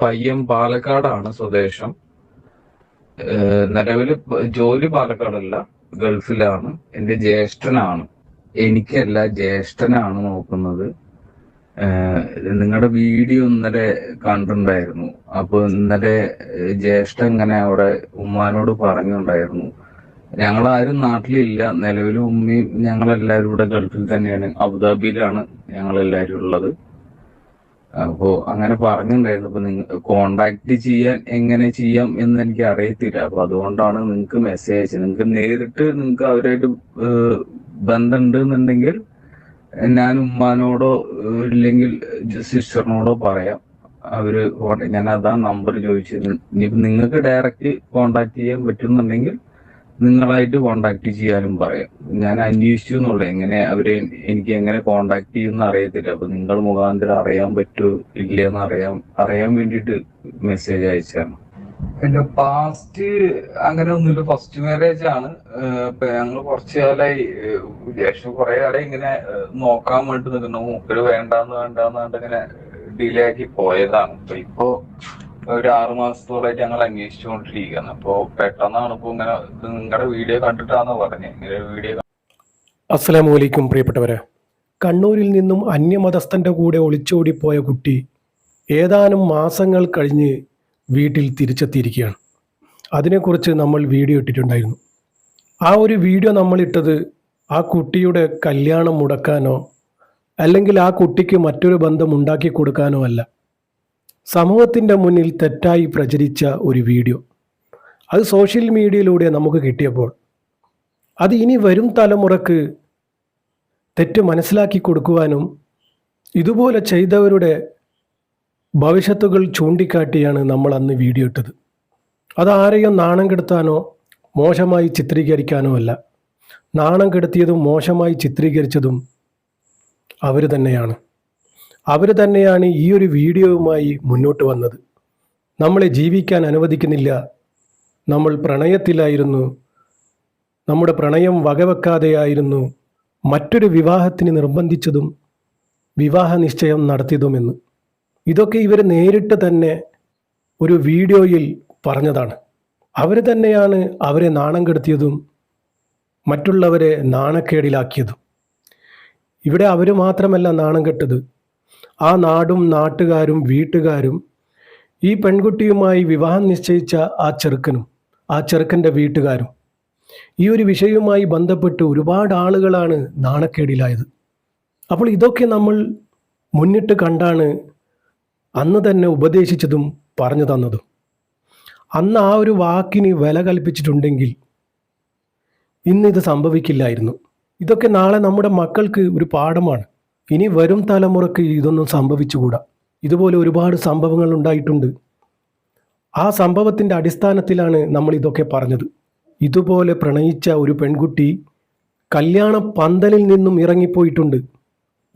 പയ്യൻ പാലക്കാടാണ് സ്വദേശം. നിലവിൽ ജോലി പാലക്കാടല്ല ഗൾഫിലാണ്. എന്റെ ജ്യേഷ്ഠനാണ്. എനിക്കല്ല ജ്യേഷ്ഠനാണ് നോക്കുന്നത്. നിങ്ങളുടെ വീഡിയോ ഇന്നലെ കണ്ടിട്ടുണ്ടായിരുന്നു. അപ്പൊ ഇന്നലെ ജ്യേഷ്ഠ ഇങ്ങനെ അവിടെ ഉമ്മാനോട് പറഞ്ഞിട്ടുണ്ടായിരുന്നു. ആരും നാട്ടിലില്ല. നിലവിൽ ഉമ്മയും ഞങ്ങളെല്ലാവരും ഇവിടെ ഗൾഫിൽ തന്നെയാണ്. അബുദാബിയിലാണ് ഞങ്ങളെല്ലാവരും ഉള്ളത്. അപ്പോ അങ്ങനെ പറഞ്ഞിട്ടുണ്ടായിരുന്നു അപ്പൊ നിങ്ങൾ കോണ്ടാക്ട് ചെയ്യാൻ എങ്ങനെ ചെയ്യാം എന്ന് എനിക്ക് അറിയത്തില്ല. അപ്പൊ അതുകൊണ്ടാണ് നിങ്ങൾക്ക് മെസ്സേജ് അയച്ചത്. നിങ്ങൾക്ക് നേരിട്ട് നിങ്ങൾക്ക് അവരായിട്ട് ബന്ധമുണ്ട് എന്നുണ്ടെങ്കിൽ ഞാൻ ഉമ്മാനോടോ ഇല്ലെങ്കിൽ സിസ്റ്ററിനോടോ പറയാം. അവർ ഞാൻ അതാ നമ്പർ ചോദിച്ചത്. നിങ്ങൾക്ക് ഡയറക്റ്റ് കോണ്ടാക്ട് ചെയ്യാൻ പറ്റുന്നുണ്ടെങ്കിൽ നിങ്ങളായിട്ട് കോണ്ടാക്ട് ചെയ്യാനും പറയാം. ഞാൻ അന്വേഷിച്ചു എന്നുള്ളത് എങ്ങനെ അവരെ എനിക്ക് എങ്ങനെ കോണ്ടാക്ട് ചെയ്യുമെന്ന് അറിയത്തില്ല. അപ്പൊ നിങ്ങൾ മുഖാന്തരം അറിയാൻ പറ്റുമോ ഇല്ലയെന്ന് അറിയാം. അറിയാൻ വേണ്ടിട്ട് മെസ്സേജ് അയച്ചാണ്. എന്റെ പാസ്റ്റ് അങ്ങനെ ഒന്നുമില്ല. ഫസ്റ്റ് മാരേജ് ആണ്. ഇപ്പൊ ഞങ്ങൾ കുറച്ചു കാലമായി വിദേശം കുറെ കാലം ഇങ്ങനെ നോക്കാൻ വേണ്ടി നിൽക്കുന്നു. മൂപ്പര് വേണ്ടാന്ന് വേണ്ടാന്ന് പറഞ്ഞിട്ട് ഇങ്ങനെ ഡിലേ ആക്കി പോയതാണ്. ഇപ്പൊ ഇപ്പോ ഒരു ആറു മാസത്തോളായിട്ട് ഞങ്ങൾ അന്വേഷിച്ചുകൊണ്ടിരിക്കുകയാണ്. അപ്പോൾ പെട്ടെന്നാണ് ഇപ്പൊ ഇങ്ങനെ നിങ്ങളുടെ വീഡിയോ കണ്ടിട്ടാന്ന് പറഞ്ഞത് ഇങ്ങനെ വീഡിയോ അസ്സലാമു അലൈക്കും പ്രിയപ്പെട്ടവരെ. കണ്ണൂരിൽ നിന്നും അന്യമതസ്ഥന്റെ കൂടെ ഒളിച്ചോടിപ്പോയ കുട്ടി ഏതാനും മാസങ്ങൾ കഴിഞ്ഞ് വീട്ടിൽ തിരിച്ചെത്തിയിരിക്കുകയാണ്. അതിനെക്കുറിച്ച് നമ്മൾ വീഡിയോ ഇട്ടിട്ടുണ്ടായിരുന്നു. ആ ഒരു വീഡിയോ നമ്മൾ ഇട്ടത് ആ കുട്ടിയുടെ കല്യാണം മുടക്കാനോ അല്ലെങ്കിൽ ആ കുട്ടിക്ക് മറ്റൊരു ബന്ധം ഉണ്ടാക്കി കൊടുക്കാനോ അല്ല. സമൂഹത്തിന്റെ മുന്നിൽ തെറ്റായി പ്രചരിച്ച ഒരു വീഡിയോ. അത് സോഷ്യൽ മീഡിയയിലൂടെ നമുക്ക് കിട്ടിയപ്പോൾ അത് ഇനി വരും തലമുറയ്ക്ക് തെറ്റ് മനസ്സിലാക്കി കൊടുക്കുവാനും ഇതുപോലെ ചെയ്തവരുടെ ഭവിഷ്യത്തുകൾ ചൂണ്ടിക്കാട്ടിയാണ് നമ്മൾ അന്ന് വീഡിയോ ഇട്ടത്. അത് ആരെയും നാണം കെടുത്താനോ മോശമായി ചിത്രീകരിക്കാനോ അല്ല. നാണം കെടുത്തിയതും മോശമായി ചിത്രീകരിച്ചതും അവർ തന്നെയാണ്. അവർ തന്നെയാണ് ഈ ഒരു വീഡിയോയുമായി മുന്നോട്ട് വന്നത്. നമ്മളെ ജീവിക്കാൻ അനുവദിക്കുന്നില്ല. നമ്മൾ പ്രണയത്തിലായിരുന്നു. നമ്മുടെ പ്രണയം വകവെക്കാതെയായിരുന്നു മറ്റൊരു വിവാഹത്തിന് നിർബന്ധിച്ചതും വിവാഹ നിശ്ചയം നടത്തിയതുമെന്ന്. ഇതൊക്കെ ഇവർ നേരിട്ട് തന്നെ ഒരു വീഡിയോയിൽ പറഞ്ഞതാണ്. അവർ തന്നെയാണ് അവരെ നാണം കെടുത്തിയതും മറ്റുള്ളവരെ നാണക്കേടിലാക്കിയതും. ഇവിടെ അവർ മാത്രമല്ല നാണം കെട്ടത്. ആ നാടും നാട്ടുകാരും വീട്ടുകാരും ഈ പെൺകുട്ടിയുമായി വിവാഹം നിശ്ചയിച്ച ആ ചെറുക്കനും ആ ചെറുക്കന്റെ വീട്ടുകാരും ഈ ഒരു വിഷയവുമായി ബന്ധപ്പെട്ട് ഒരുപാട് ആളുകളാണ് നാണക്കേടിലായത്. അപ്പോൾ ഇതൊക്കെ നമ്മൾ മുന്നിട്ട് കണ്ടാണ് അന്ന് തന്നെ ഉപദേശിച്ചതും പറഞ്ഞു തന്നതും. അന്ന് ആ ഒരു വാക്കിന് വില കൽപ്പിച്ചിട്ടുണ്ടെങ്കിൽ ഇന്നിത് സംഭവിക്കില്ലായിരുന്നു. ഇതൊക്കെ നാളെ നമ്മുടെ മക്കൾക്ക് ഒരു പാഠമാണ്. ഇനി വരും തലമുറയ്ക്ക് ഇതൊന്നും സംഭവിച്ചുകൂടാ. ഇതുപോലെ ഒരുപാട് സംഭവങ്ങൾ ഉണ്ടായിട്ടുണ്ട്. ആ സംഭവത്തിന്റെ അടിസ്ഥാനത്തിലാണ് നമ്മൾ ഇതൊക്കെ പറഞ്ഞത്. ഇതുപോലെ പ്രണയിച്ച ഒരു പെൺകുട്ടി കല്യാണ പന്തലിൽ നിന്നും ഇറങ്ങിപ്പോയിട്ടുണ്ട്.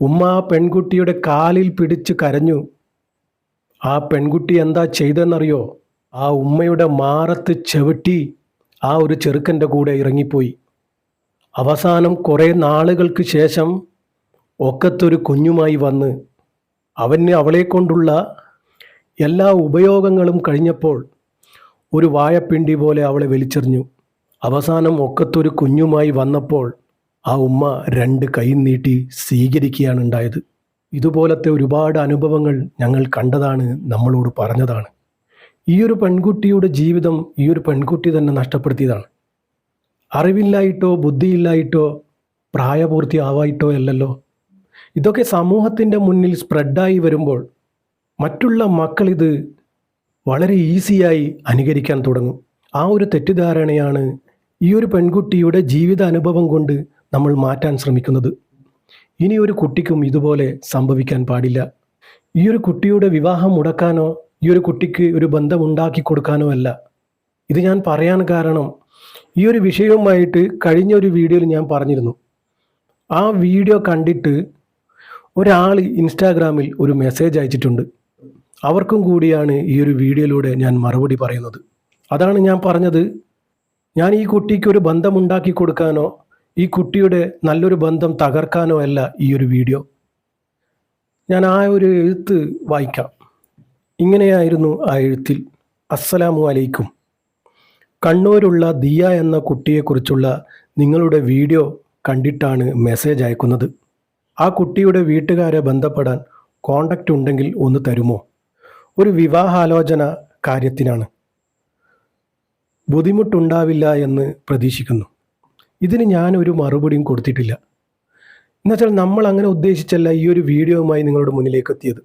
ഉമ്മ ആ പെൺകുട്ടിയുടെ കാലിൽ പിടിച്ച് കരഞ്ഞു. ആ പെൺകുട്ടി എന്താ ചെയ്തെന്നറിയോ ആ ഉമ്മയുടെ മാറത്ത് ചവിട്ടി ആ ഒരു ചെറുക്കന്റെ കൂടെ ഇറങ്ങിപ്പോയി. അവസാനം കുറേ നാളുകൾക്ക് ശേഷം ഒക്കത്തൊരു കുഞ്ഞുമായി വന്ന് അവന് അവളെ കൊണ്ടുള്ള എല്ലാ ഉപയോഗങ്ങളും കഴിഞ്ഞപ്പോൾ ഒരു വാഴപ്പിണ്ടി പോലെ അവളെ വലിച്ചെറിഞ്ഞു. അവസാനം ഒക്കത്തൊരു കുഞ്ഞുമായി വന്നപ്പോൾ ആ ഉമ്മ രണ്ട് കൈ നീട്ടി സ്വീകരിക്കുകയാണ് ഉണ്ടായത്. ഇതുപോലത്തെ ഒരുപാട് അനുഭവങ്ങൾ ഞങ്ങൾ കണ്ടതാണ് നമ്മളോട് പറഞ്ഞതാണ്. ഈ ഒരു പെൺകുട്ടിയുടെ ജീവിതം ഈ ഒരു പെൺകുട്ടി തന്നെ നഷ്ടപ്പെടുത്തിയതാണ്. അറിവില്ലായിട്ടോ ബുദ്ധിയില്ലായിട്ടോ പ്രായപൂർത്തി ആവായിട്ടോ അല്ലല്ലോ. ഇതൊക്കെ സമൂഹത്തിന്റെ മുന്നിൽ സ്പ്രെഡായി വരുമ്പോൾ മറ്റുള്ള മക്കൾ ഇത് വളരെ ഈസിയായി അനുകരിക്കാൻ തുടങ്ങും. ആ ഒരു തെറ്റിദ്ധാരണയാണ് ഈ ഒരു പെൺകുട്ടിയുടെ ജീവിത അനുഭവം കൊണ്ട് നമ്മൾ മാറ്റാൻ ശ്രമിക്കുന്നത്. ഇനി ഒരു കുട്ടിക്കും ഇതുപോലെ സംഭവിക്കാൻ പാടില്ല. ഈ ഒരു കുട്ടിയുടെ വിവാഹം മുടക്കാനോ ഈ ഒരു കുട്ടിക്ക് ഒരു ബന്ധം ഉണ്ടാക്കി കൊടുക്കാനോ അല്ല. ഇത് ഞാൻ പറയാൻ കാരണം ഈ ഒരു വിഷയവുമായിട്ട് കഴിഞ്ഞ ഒരു വീഡിയോയിൽ ഞാൻ പറഞ്ഞിരുന്നു. ആ വീഡിയോ കണ്ടിട്ട് ഒരാൾ ഇൻസ്റ്റാഗ്രാമിൽ ഒരു മെസ്സേജ് അയച്ചിട്ടുണ്ട്. അവർക്കും കൂടിയാണ് ഈ ഒരു വീഡിയോയിലൂടെ ഞാൻ മറുപടി പറയുന്നത്. അതാണ് ഞാൻ പറഞ്ഞത്. ഞാൻ ഈ കുട്ടിക്ക് ഒരു ബന്ധം ഉണ്ടാക്കി കൊടുക്കാനോ ഈ കുട്ടിയുടെ നല്ലൊരു ബന്ധം തകർക്കാനോ അല്ല ഈ ഒരു വീഡിയോ. ഞാൻ ആ ഒരു എഴുത്ത് വായിക്കാം. ഇങ്ങനെയായിരുന്നു ആ എഴുത്തിൽ. അസ്സലാമു അലൈക്കും. കണ്ണൂരുള്ള ദിയ എന്ന കുട്ടിയെക്കുറിച്ചുള്ള നിങ്ങളുടെ വീഡിയോ കണ്ടിട്ടാണ് മെസ്സേജ് അയക്കുന്നത്. ആ കുട്ടിയുടെ വീട്ടുകാരെ ബന്ധപ്പെടാൻ കോണ്ടാക്റ്റ് ഉണ്ടെങ്കിൽ ഒന്ന് തരുമോ? ഒരു വിവാഹാലോചന കാര്യത്തിനാണ്. ബുദ്ധിമുട്ടുണ്ടാവില്ല എന്ന് പ്രതീക്ഷിക്കുന്നു. ഇതിന് ഞാൻ ഒരു മറുപടിയും കൊടുത്തിട്ടില്ല. എന്നുവെച്ചാൽ നമ്മൾ അങ്ങനെ ഉദ്ദേശിച്ചല്ല ഈ ഒരു വീഡിയോയുമായി നിങ്ങളുടെ മുന്നിലേക്ക് എത്തിയത്.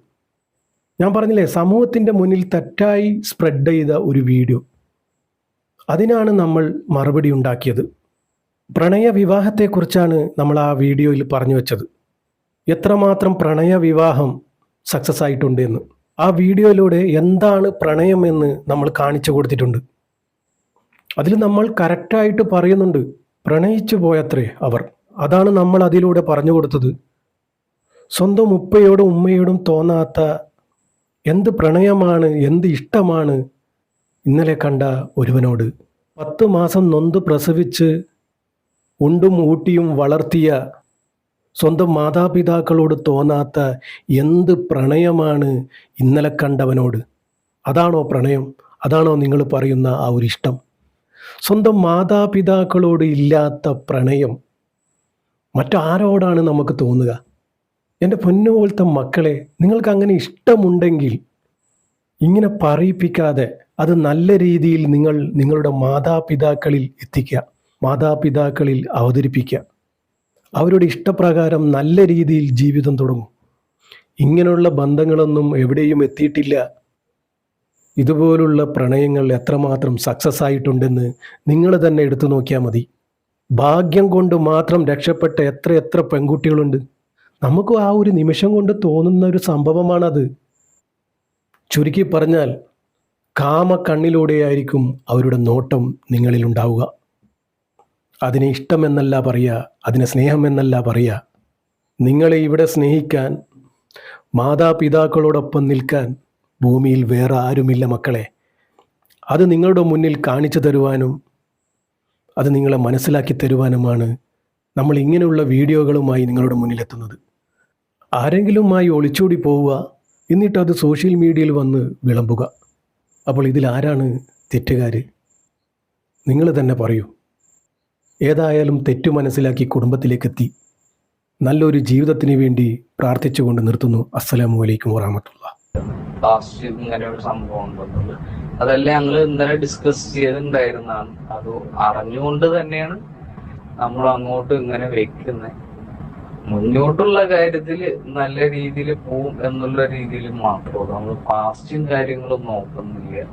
ഞാൻ പറഞ്ഞില്ലേ സമൂഹത്തിന്റെ മുന്നിൽ തെറ്റായി സ്പ്രെഡ് ചെയ്ത ഒരു വീഡിയോ. അതിനാണ് നമ്മൾ മറുപടി ഉണ്ടാക്കിയത്. പ്രണയ വിവാഹത്തെക്കുറിച്ചാണ് നമ്മൾ ആ വീഡിയോയിൽ പറഞ്ഞു വെച്ചത്. എത്രമാത്രം പ്രണയ വിവാഹം സക്സസ് ആയിട്ടുണ്ട് എന്ന് ആ വീഡിയോയിലൂടെ എന്താണ് പ്രണയം എന്ന് നമ്മൾ കാണിച്ചു കൊടുത്തിട്ടുണ്ട്. അതിൽ നമ്മൾ കറക്റ്റായിട്ട് പറയുന്നുണ്ട് പ്രണയിച്ചു പോയത്രേ അവർ. അതാണ് നമ്മൾ അതിലൂടെ പറഞ്ഞു കൊടുത്തത്. സ്വന്തം ഉപ്പയോടും ഉമ്മയോടും തോന്നാത്ത എന്ത് പ്രണയമാണ് എന്ത് ഇഷ്ടമാണ് ഇന്നലെ കണ്ട ഒരുവനോട്. പത്ത് മാസം നൊന്ത് പ്രസവിച്ച് ഉണ്ടും ഊട്ടിയും വളർത്തിയ സ്വന്തം മാതാപിതാക്കളോട് തോന്നാത്ത എന്ത് പ്രണയമാണ് ഇന്നലെ കണ്ടവനോട്? അതാണോ പ്രണയം? അതാണോ നിങ്ങൾ പറയുന്ന ആ ഒരു ഇഷ്ടം? സ്വന്തം മാതാപിതാക്കളോട് ഇല്ലാത്ത പ്രണയം മറ്റാരോടാണ് നമുക്ക് തോന്നുക? എന്റെ പൊന്നുപോലത്തെ മക്കളെ നിങ്ങൾക്ക് അങ്ങനെ ഇഷ്ടമുണ്ടെങ്കിൽ ഇങ്ങനെ പറയിപ്പിക്കാതെ അത് നല്ല രീതിയിൽ നിങ്ങൾ നിങ്ങളുടെ മാതാപിതാക്കളിൽ എത്തിക്കുക മാതാപിതാക്കളിൽ അവതരിപ്പിക്കുക. അവരുടെ ഇഷ്ടപ്രകാരം നല്ല രീതിയിൽ ജീവിതം തുടങ്ങും. ഇങ്ങനെയുള്ള ബന്ധങ്ങളൊന്നും എവിടെയും എത്തിയിട്ടില്ല. ഇതുപോലുള്ള പ്രണയങ്ങൾ എത്രമാത്രം സക്സസ് ആയിട്ടുണ്ടെന്ന് നിങ്ങൾ തന്നെ എടുത്തു നോക്കിയാൽ മതി. ഭാഗ്യം കൊണ്ട് മാത്രം രക്ഷപ്പെട്ട എത്ര എത്ര പെൺകുട്ടികളുണ്ട്. നമുക്ക് ആ ഒരു നിമിഷം കൊണ്ട് തോന്നുന്ന ഒരു സംഭവമാണത്. ചുരുക്കി പറഞ്ഞാൽ കാമ കണ്ണിലൂടെയായിരിക്കും അവരുടെ നോട്ടം നിങ്ങളിൽ ഉണ്ടാവുക. അതിനെ ഇഷ്ടമെന്നല്ല പറയുക അതിനെ സ്നേഹമെന്നല്ല പറയുക. നിങ്ങളെ ഇവിടെ സ്നേഹിക്കാൻ മാതാപിതാക്കളോടൊപ്പം നിൽക്കാൻ ഭൂമിയിൽ വേറെ ആരുമില്ല മക്കളെ. അത് നിങ്ങളുടെ മുന്നിൽ കാണിച്ചു തരുവാനും അത് നിങ്ങളെ മനസ്സിലാക്കി തരുവാനുമാണ് നമ്മൾ ഇങ്ങനെയുള്ള വീഡിയോകളുമായി നിങ്ങളുടെ മുന്നിലെത്തുന്നത് ആരെങ്കിലുമായി ഒളിച്ചോടി പോവുക എന്നിട്ട് അത് സോഷ്യൽ മീഡിയയിൽ വന്ന് വിളമ്പുക. അപ്പോൾ ഇതിൽ ആരാണ് തെറ്റുകാർ നിങ്ങൾ തന്നെ പറയൂ. ഏതായാലും തെറ്റു മനസ്സിലാക്കി കുടുംബത്തിലേക്കെത്തി. നല്ലൊരു ജീവിതത്തിന് വേണ്ടി പ്രാർത്ഥിച്ചുകൊണ്ട് നിർത്തുന്നു. അസ്സലാമു അലൈക്കും വറഹമത്തുള്ള ലാസ്റ്റ് ഇങ്ങനെ ഒരു അതെല്ലാം ഞങ്ങൾ ഇന്നലെ ഡിസ്കസ് ചെയ്തിട്ടുണ്ടായിരുന്നതാണ്. അത് അറിഞ്ഞുകൊണ്ട് തന്നെയാണ് നമ്മൾ അങ്ങോട്ട് ഇങ്ങനെ വെക്കുന്നത് മുന്നോട്ടുള്ള കാര്യത്തിൽ നല്ല രീതിയിൽ പോവും എന്നുള്ള രീതിയിൽ മാത്രമേ നമ്മൾ പാസ്റ്റും കാര്യങ്ങളും നോക്കുന്നില്ല.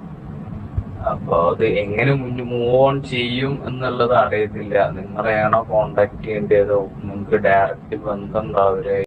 അപ്പൊ അത് എങ്ങനെ മുന്നോ മൂവ് ഓൺ ചെയ്യും എന്നുള്ളത് അറിയത്തില്ല. നിങ്ങളെയാണോ കോണ്ടാക്ട് ചെയ്യേണ്ടതോ? നിങ്ങൾക്ക് ഡയറക്റ്റ് ബന്ധം ഉണ്ടാവില്ല